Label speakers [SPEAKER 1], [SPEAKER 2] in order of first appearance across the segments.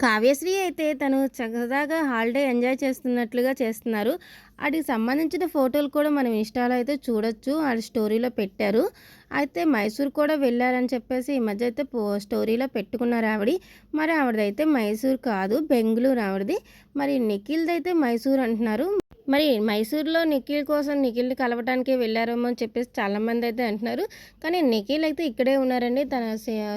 [SPEAKER 1] కావ్యశ్రీ అయితే తను సరదాగా హాలిడే ఎంజాయ్ చేస్తున్నట్లుగా చేస్తున్నారు. వాటికి సంబంధించిన ఫోటోలు కూడా మనం ఇన్‌స్టాలో అయితే చూడొచ్చు. ఆడ స్టోరీలో పెట్టారు. అయితే మైసూర్ కూడా వెళ్ళారని చెప్పేసి ఈ మధ్య అయితే పో స్టోరీలో పెట్టుకున్నారు ఆవిడ. మరి ఆవిడదైతే మైసూర్ కాదు బెంగుళూరు ఆవిడది. మరి నిఖిల్‌దైతే మైసూర్ అంటున్నారు. మరి మైసూర్‌లో నిఖిల్ కోసం నిఖిల్‌ని కలవటానికే వెళ్ళారేమో అని చెప్పేసి చాలామంది అయితే అంటున్నారు. కానీ నిఖిల్ అయితే ఇక్కడే ఉన్నారండి. తన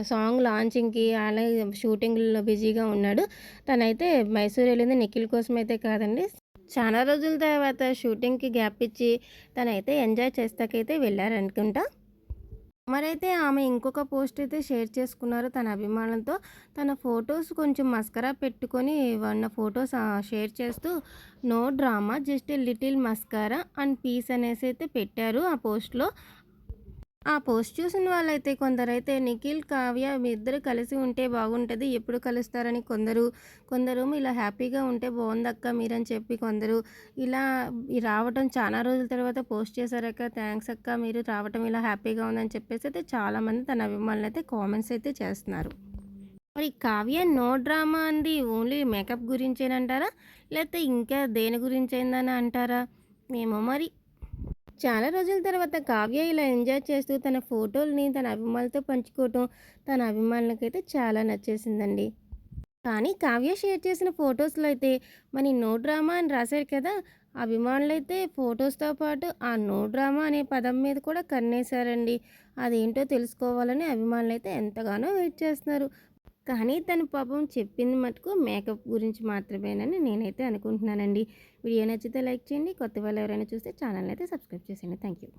[SPEAKER 1] సాంగ్ లాంచింగ్‌కి అలాగే షూటింగ్‌లో బిజీగా ఉన్నాడు. తనైతే మైసూర్ వెళ్ళింది నిఖిల్ కోసం అయితే కాదండి. చాలా రోజుల తర్వాత షూటింగ్‌కి గ్యాప్ ఇచ్చి తనైతే ఎంజాయ్ చేస్తాకైతే వెళ్ళారనుకుంటా మరైతే ఆమె ఇంకొక పోస్ట్ అయితే షేర్ చేసుకున్నారు తన అభిమానులతో. తన ఫొటోస్ కొంచెం మస్కరా పెట్టుకొని ఉన్న ఫొటోస్ షేర్ చేస్తూ no drama just little mascara and peace అనేసి అయితే పెట్టారు ఆ పోస్ట్‌లో. ఆ పోస్ట్ చూసిన వాళ్ళైతే కొందరైతే నిఖిల్, కావ్య మీ ఇద్దరు కలిసి ఉంటే బాగుంటుంది ఎప్పుడు కలుస్తారని కొందరు, కొందరు ఇలా హ్యాపీగా ఉంటే బాగుందక్క మీరని చెప్పి కొందరు, ఇలా రావటం చాలా రోజుల తర్వాత పోస్ట్ చేశారక్క థ్యాంక్స్ అక్క మీరు రావటం ఇలా హ్యాపీగా ఉందని చెప్పేసి అయితే చాలామంది తన అభిమానులు అయితే కామెంట్స్ అయితే చేస్తున్నారు. మరి కావ్య నో డ్రామా అంది ఓన్లీ మేకప్ గురించేనంటారా? లేకపోతే ఇంకా దేని గురించైందని అంటారా? ఏమో మరి. చాలా రోజుల తర్వాత కావ్య ఇలా ఎంజాయ్ చేస్తూ తన ఫోటోల్ని తన అభిమానులతో పంచుకోవటం తన అభిమానులకైతే చాలా నచ్చేసిందండి. కానీ కావ్య షేర్ చేసిన ఫోటోస్‌లో అయితే మరి నో డ్రామా అని రాశారు కదా! అభిమానులైతే ఫొటోస్తో పాటు ఆ నో డ్రామా అనే పదం మీద కూడా కన్నేశారండి. అదేంటో తెలుసుకోవాలని అభిమానులైతే ఎంతగానో వెయిట్ చేస్తున్నారు. కానీ తను పాపం చెప్పింది మటుకు మేకప్ గురించి మాత్రమేనని నేనైతే అనుకుంటున్నానండి. వీడియో నచ్చితే లైక్ చేయండి. కొత్త వాళ్ళు ఎవరైనా చూస్తే ఛానల్‌ని అయితే సబ్స్క్రైబ్ చేసేయండి. Thank you.